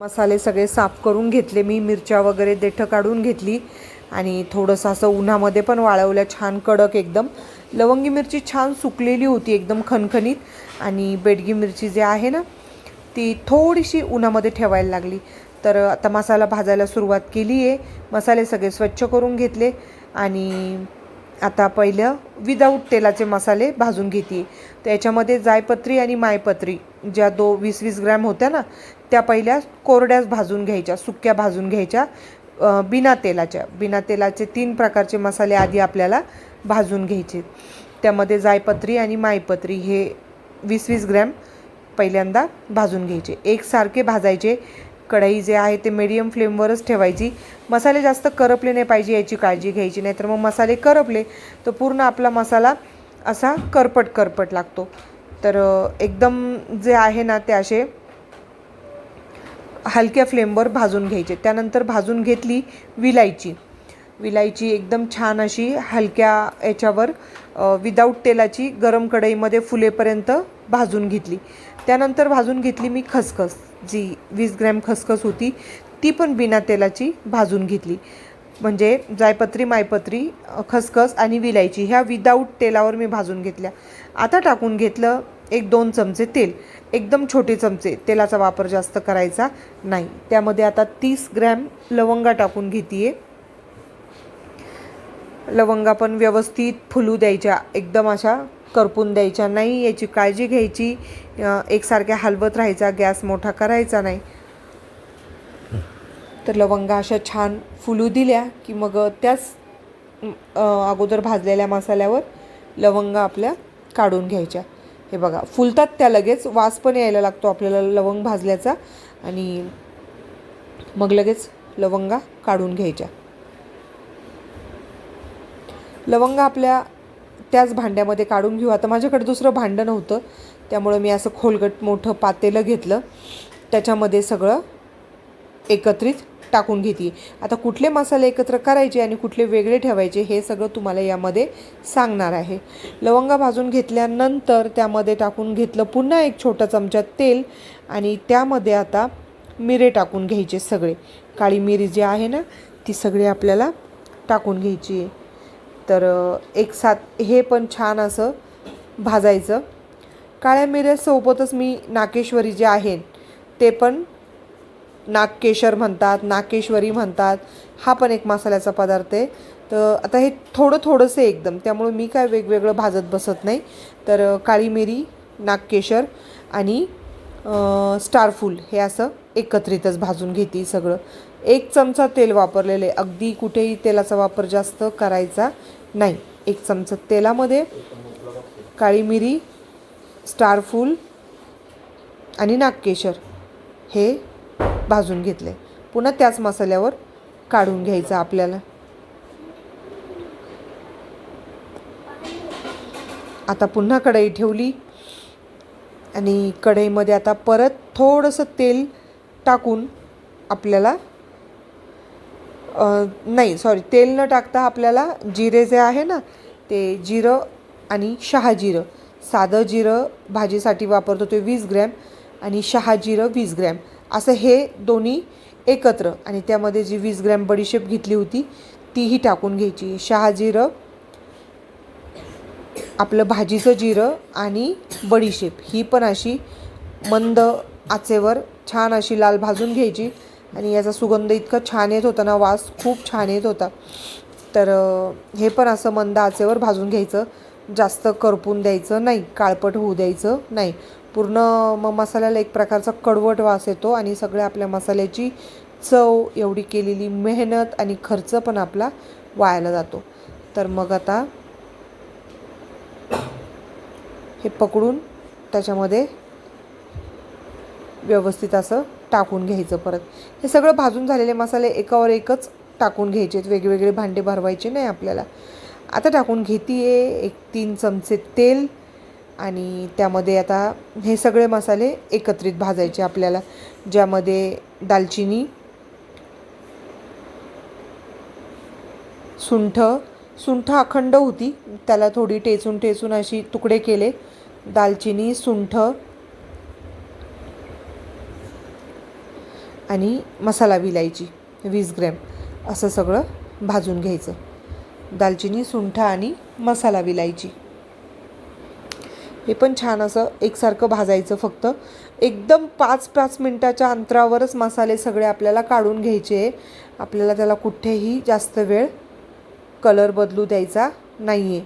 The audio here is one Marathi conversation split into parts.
मसाले सगळे साफ करून घेतले. मी मिरच्या वगैरे देठं काढून घेतली. आणि थोडंसं असं उन्हामध्ये पण वाळवल्या छान कडक एकदम. लवंगी मिरची छान सुकलेली होती एकदम खणखणीत आणि बेडगी मिरची जी आहे ना ती थोडीशी उन्हामध्ये ठेवायला लागली. तर आता मसाला भाजायला सुरुवात केली आहे मसाले सगळे स्वच्छ करून घेतले. आणि आता पहिलं विदाऊट तेलाचे मसाले भाजून घेते तर याच्यामध्ये जायपत्री आणि मायपत्री ज्या दो वीस वीस ग्रॅम होत्या ना त्या पहिल्या कोरड्याच भाजून घ्यायच्या सुक्या भाजून घ्यायच्या बिना तेलाच्या. बिना तेलाचे तीन प्रकारचे मसाले आधी आपल्याला भाजून घ्यायचे. त्यामध्ये जायपत्री आणि मायपत्री हे वीस वीस ग्रॅम पहिल्यांदा भाजून घ्यायचे. एकसारखे भाजायचे. कढई जे आहे ते मिडियम फ्लेमवरच ठेवायची. मसाले जास्त करपले नाही पाहिजे याची काळजी घ्यायची नाहीतर मग मसाले करपले तर पूर्ण आपला मसाला असा करपट करपट लागतो. तर एकदम जे आहे ना ते असे हलक्या फ्लेमवर भाजून घ्यायचे. त्यानंतर भाजून घेतली विलायची. विलायची एकदम छान अशी हलक्या याच्यावर विदाऊट तेलाची गरम कढईमध्ये फुलेपर्यंत भाजून घेतली. त्यानंतर भाजून घेतली मी खसखस. जी वीस ग्रॅम खसखस होती ती पण बिना तेलाची भाजून घेतली. म्हणजे जायपत्री मायपत्री खसखस आणि विलायची ह्या विदाऊट तेलावर मी भाजून घेतल्या. आता टाकून घेतलं एक दोन चमचे तेल एकदम छोटे चमचे तेलाचा वापर जास्त करायचा नाही. त्यामध्ये आता तीस ग्रॅम लवंगा टाकून घेते लवंगा पण व्यवस्थित फुलू द्यायच्या एकदम अशा करपून द्यायच्या नाही याची काळजी घ्यायची एकसारख्या हलवत राहायचा गॅस मोठा करायचा नाही. तर लवंगा अशा छान फुलू दिल्या की मग त्याच अगोदर भाजलेल्या मसाल्यावर लवंगा आपल्या काढून घ्यायच्या. हे बघा फुलतात त्या लगेच वास पण यायला लागतो आपल्याला लवंग भाजल्याचा आणि मग लगेच लवंगा काढून घ्यायच्या. लवंग आपल्या त्याच भांड्यामध्ये काढून घेऊ. आता माझ्याकडे दुसरं भांडं नव्हतं त्यामुळं मी असं खोलगट मोठं पातेलं घेतलं. त्याच्यामध्ये सगळं एकत्रित टाकून घेते. आता कुठले मसाले एकत्र करायचे आणि कुठले वेगळे ठेवायचे हे सगळं तुम्हाला यामध्ये सांगणार आहे. लवंगा भाजून घेतल्यानंतर त्यामध्ये टाकून घेतलं पुन्हा एक छोटा चमचा तेल आणि त्यामध्ये आता मिरे टाकून घ्यायचे सगळे. काळी मिरी जी आहे ना ती सगळी आपल्याला टाकून घ्यायची आहे. तर एक साथ हे पण छान असं भाजायचं. काळ्या मिऱ्यासोबतच मी नाकेश्वरी जे आहे ते पण नागकेशर म्हणतात नाकेश्वरी म्हणतात हा पण एक मसाल्याचा पदार्थ आहे. तर आता हे थोडं थोडंसं एकदम त्यामुळे मी काय वेगवेगळं भाजत बसत नाही. तर काळी मिरी नागकेशर आणि स्टारफूल हे असं एकत्रितच भाजून घेते सगळं. एक चमचा तेल वापरलेले अगदी कुठेही तेलाचा वापर जास्त करायचा नाही. एक चमचा तेलामध्ये काळी मिरी स्टारफूल आणि नागकेशर हे भाजून घेतले. पुन्हा त्याच मसाल्यावर काढून घ्यायचं आपल्याला. आता पुन्हा कढई ठेवली. आणि कढईमध्ये आता परत थोडंसं तेल टाकून आपल्याला नाही सॉरी तेल न टाकता आपल्याला जिरे जे आहे ना ते जिरं आणि शहा जिरं. साधं जिरं भाजीसाठी वापरतो ते वीस ग्रॅम आणि शहा जिरं वीस ग्रॅम. असं हे दोन्ही एकत्र. आणि त्यामध्ये जी वीस ग्रॅम बडीशेप घेतली होती तीही टाकून घ्यायची. शहा जिरं आपलं भाजीचं जिरं आणि बडीशेप ही पण अशी मंद आचेवर छान अशी लाल भाजून घ्यायची. आणि याचा सुगंध इतका छान येत होता ना वास खूप छान येत होता. तर हे पण असं मंद आचेवर भाजून घ्यायचं. जास्त करपून द्यायचं नाही काळपट होऊ द्यायचं नाही. पूर्ण मग मसाल्याला एक प्रकारचा कडवट वास येतो आणि सगळ्या आपल्या मसाल्याची चव एवढी केलेली मेहनत आणि खर्च पण आपला वायाला जातो. तर मग आता हे पकडून त्याच्यामध्ये व्यवस्थित असं टाकून घ्यायचं परत. हे सगळं भाजून झालेले मसाले एकावर एकच टाकून घ्यायचे आहेत. वेगवेगळे भांडे भरवायचे नाही आपल्याला. आता टाकून घेते एक तीन चमचे तेल आणि त्यामध्ये आता हे सगळे मसाले एकत्रित भाजायचे आपल्याला ज्यामध्ये दालचिनी सुंठ सुंठ अखंड होती त्याला थोडी टेचून टेचून अशी तुकडे केले. दालचिनी सुंठ आणि मसाला विलायची वीस ग्रॅम असं सगळं भाजून घ्यायचं. दालचिनी सुंठ आणि मसाला विलायची. हे पण छान असं एकसारखं भाजायचं फक्त. एकदम पाच पाच मिनटाच्या अंतरावरच मसाले सगळे आपल्याला काढून घ्यायचे. आहे आपल्याला त्याला कुठेही जास्त वेळ कलर बदलू द्यायचा नाही आहे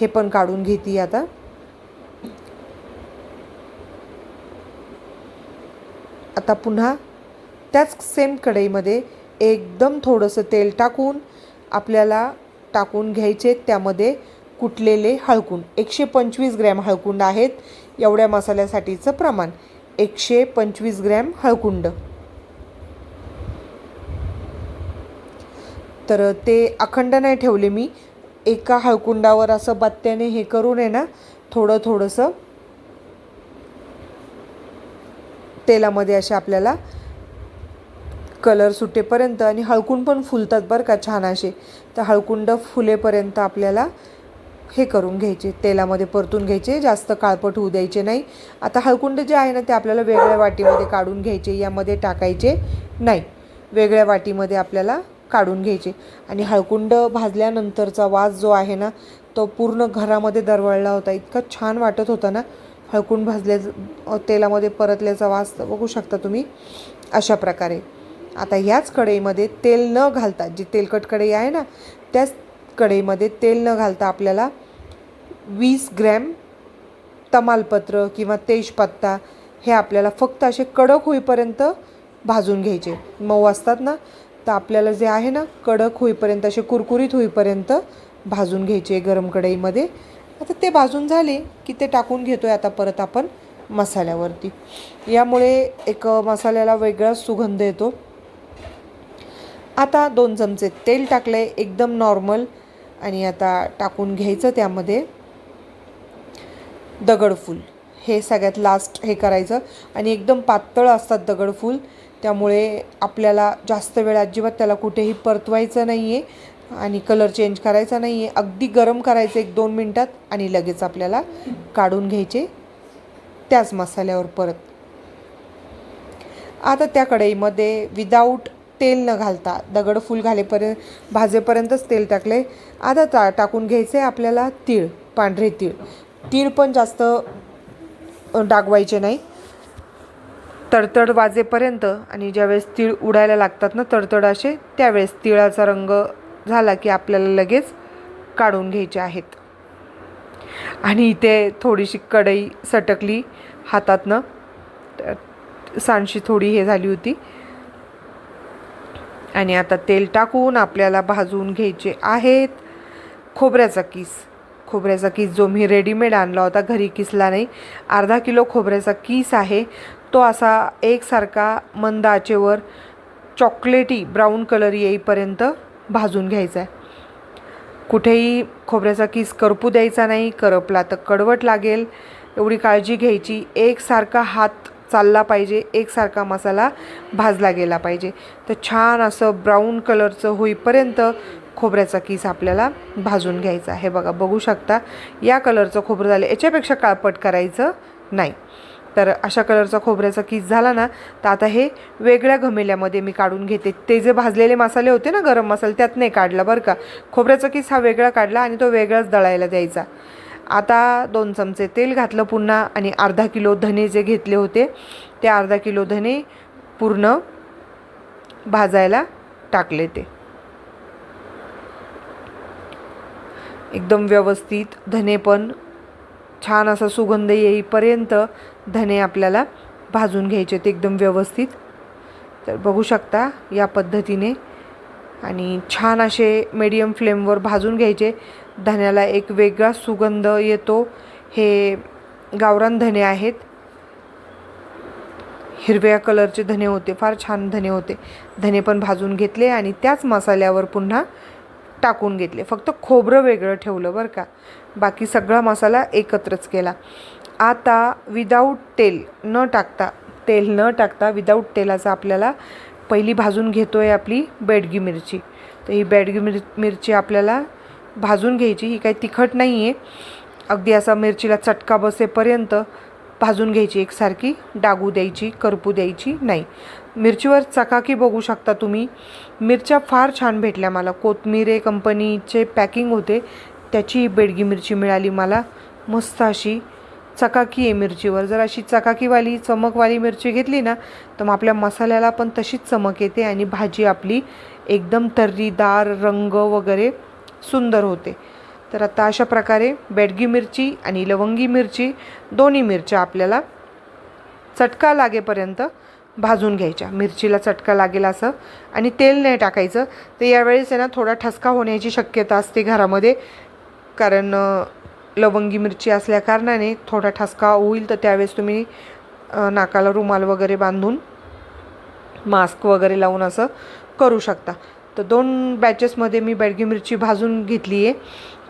हे पण काढून घेते आता. आता पुन्हा त्याच सेम कढईमध्ये एकदम थोडंसं तेल टाकून आपल्याला टाकून घ्यायचे. त्यामध्ये कुटलेले हळकुंड एकशे पंचवीस ग्रॅम हळकुंड आहेत. एवढ्या मसाल्यासाठीचं प्रमाण एकशे पंचवीस ग्रॅम हळकुंड. तर ते अखंड नाही ठेवले मी. एका हळकुंडावर असं बत्त्याने हे करून आहे ना थोडं थोडंसं तेलामध्ये असे आपल्याला कलर सुटेपर्यंत आणि हळकुंड पण फुलतात बरं का छान असे. तर हळकुंड फुलेपर्यंत आपल्याला हे करून घ्यायचे तेलामध्ये परतून घ्यायचे जास्त काळपट होऊ द्यायचे नाही. आता हळकुंड जे आहे ना ते आपल्याला वेगळ्या वाटीमध्ये काढून घ्यायचे यामध्ये टाकायचे नाही. वेगळ्या वाटीमध्ये आपल्याला काढून घ्यायचे. आणि हळकुंड भाजल्यानंतरचा वास जो आहे ना तो पूर्ण घरामध्ये दरवळला होता. इतका छान वाटत होता ना हळकून भाजल्या तेलामध्ये परतल्याचा वास. बघू शकता तुम्ही अशा प्रकारे. आता ह्याच कढईमध्ये तेल न घालता जी तेलकट कढई आहे ना त्याच कढईमध्ये तेल न घालता आपल्याला वीस ग्रॅम तमालपत्र किंवा तेजपत्ता हे आपल्याला फक्त असे कडक होईपर्यंत भाजून घ्यायचे. मऊ असतात ना? तर आपल्याला जे आहे ना कडक होईपर्यंत असे कुरकुरीत होईपर्यंत भाजून घ्यायचे गरम कढईमध्ये. आता ते भाजून झाले की ते टाकून घेतो आहे आता परत आपण मसाल्यावरती. यामुळे एक मसाल्याला वेगळाच सुगंध येतो. आता दोन चमचे तेल टाकलं आहे एकदम नॉर्मल. आणि आता टाकून घ्यायचं त्यामध्ये. दगडफूल. हे सगळ्यात लास्ट हे करायचं. आणि एकदम पातळ असतात दगडफूल. त्यामुळे आपल्याला जास्त वेळ अजिबात त्याला कुठेही परतवायचं नाही आहे आणि कलर चेंज करायचा नाही आहे अगदी गरम करायचं एक दोन मिनटात आणि लगेच आपल्याला काढून घ्यायचे त्याच मसाल्यावर परत. आता त्या कढईमध्ये विदाऊट तेल न घालता दगड फुल घालेपर्यंत भाजेपर्यंतच तेल टाकले. आता टा टाकून घ्यायचे आपल्याला तीळ पांढरे तीळ. तीळ पण जास्त डागवायचे नाही. तडतड वाजेपर्यंत आणि ज्यावेळेस तीळ उडायला लागतात ना तडतड असे त्यावेळेस तिळाचा रंग झाला की आपल्याला लगेच काढून घ्यायचे आहेत. आणि इथे थोडीशी कढई सटकली हातातनं. सांडशी थोडी हे झाली होती. आणि आता तेल टाकून आपल्याला भाजून घ्यायचे आहेत. खोबऱ्याचा किस. खोबऱ्याचा किस जो मी रेडीमेड आणला होता घरी किसला नाही. अर्धा किलो खोबऱ्याचा किस आहे. तो असा एकसारखा मंद आचेवर चॉकलेटी ब्राऊन कलर येईपर्यंत भाजून घ्यायचा आहे. कुठेही खोबऱ्याचा किस करपू द्यायचा नाही करपला तर कडवट लागेल. एवढी काळजी घ्यायची. एकसारखा हात चालला पाहिजे एकसारखा मसाला भाजला गेला पाहिजे. तर छान असं ब्राऊन कलरचं होईपर्यंत खोबऱ्याचा किस आपल्याला भाजून घ्यायचा हे बघा बघू शकता या कलरचं खोबरं झालं. याच्यापेक्षा काळपट करायचं नाही. तर अशा कलरचा खोबऱ्याचा किस झाला ना तर आता हे वेगळ्या घमेल्यामध्ये मी काढून घेते. ते जे भाजलेले मसाले होते ना गरम मसाले त्यात नाही काढला बरं का. खोबऱ्याचा किस हा वेगळा काढला आणि तो वेगळाच दळायला द्यायचा. आता दोन चमचे तेल घातलं पुन्हा आणि अर्धा किलो धने जे घेतले होते ते अर्धा किलो धने पूर्ण भाजायला टाकले ते. एकदम व्यवस्थित धने पण छान असा सुगंध येईपर्यंत धने आपल्याला भाजून घ्यायचे ते एकदम व्यवस्थित. तर बघू शकता या पद्धतीने आणि छान असे मीडियम फ्लेमवर भाजून घ्यायचे. धण्याला एक वेगळा सुगंध येतो. हे गावरान धने आहेत. हिरव्या कलरचे धने होते. फार छान धने होते. धने पण भाजून घेतले आणि त्याच मसाल्यावर पुन्हा टाकून घेतले. फक्त खोबरं वेगळं ठेवलं बरं का. बाकी सगळा मसाला एकत्रच केला. आता विदाऊट तेल न टाकता तेल न टाकता विदाऊट तेलाचा आपल्याला पहिली भाजून घेतो आहे आपली बेडगी मिरची. तर ही बेडगी मिर मिरची आपल्याला भाजून घ्यायची. ही काही तिखट नाही आहे अगदी असा मिरचीला चटका बसेपर्यंत भाजून घ्यायची. एकसारखी डागू द्यायची करपू द्यायची नाही. मिरचीवर चकाकी बघू शकता तुम्ही. मिरच्या फार छान भेटल्या मला. कोथमिरे कंपनीचे पॅकिंग होते. त्याची बेडगी मिरची मिळाली मला. मस्त अशी चकाकी आहे मिरचीवर. जर अशी चकाकीवाली चमकवाली मिरची घेतली ना तर मग आपल्या मसाल्याला पण तशीच चमक येते आणि भाजी आपली एकदम तर्रीदार रंग वगैरे सुंदर होते. तर आता अशा प्रकारे बेडगी मिरची आणि लवंगी मिरची दोन्ही मिरच्या आपल्याला चटका लागेपर्यंत भाजून घ्यायच्या. मिरचीला चटका लागेल असं आणि तेल नाही टाकायचं. तर यावेळेस आहे ना थोडा ठसका होण्याची शक्यता असते घरामध्ये. कारण लवंगी मिरची असल्याकारणाने थोडा ठसका होईल तर त्यावेळेस तुम्ही नाकाला रुमाल वगैरे बांधून मास्क वगैरे लावून असं करू शकता. तर दोन बॅचेसमध्ये मी बेडगी मिरची भाजून घेतली आहे.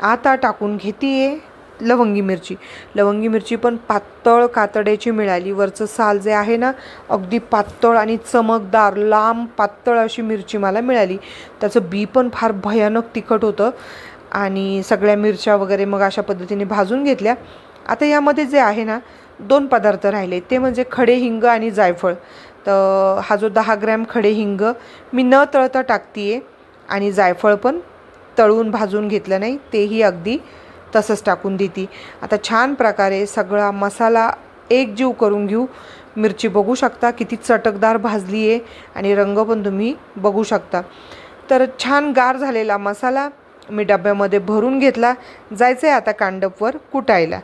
आता टाकून घेते आहे लवंगी मिरची. लवंगी मिरची पण पातळ कातड्याची मिळाली. वरचं साल जे आहे ना अगदी पातळ आणि चमकदार लांब पातळ अशी मिरची मला मिळाली. त्याचं बी पण फार भयानक तिखट होतं. आणि सगळ्या मिरच्या वगैरे मग अशा पद्धतीने भाजून घेतल्या. आता यामध्ये जे आहे ना दोन पदार्थ राहिले. ते म्हणजे खडे हिंग आणि जायफळ. तर हा जो दहा ग्रॅम खडे हिंग मी न तळता टाकते आहे आणि जायफळ पण तळून भाजून घेतलं नाही तेही अगदी तसंच टाकून देते. आता छान प्रकारे सगळा मसाला एकजीव करून घेऊ. मिरची बघू शकता किती चटकदार भाजली आहे आणि रंग पण तुम्ही बघू शकता. तर छान गार झालेला मसाला मी डब्यामध्ये भरून घेतला. जायचं आहे आता कांडपवर कुटायला.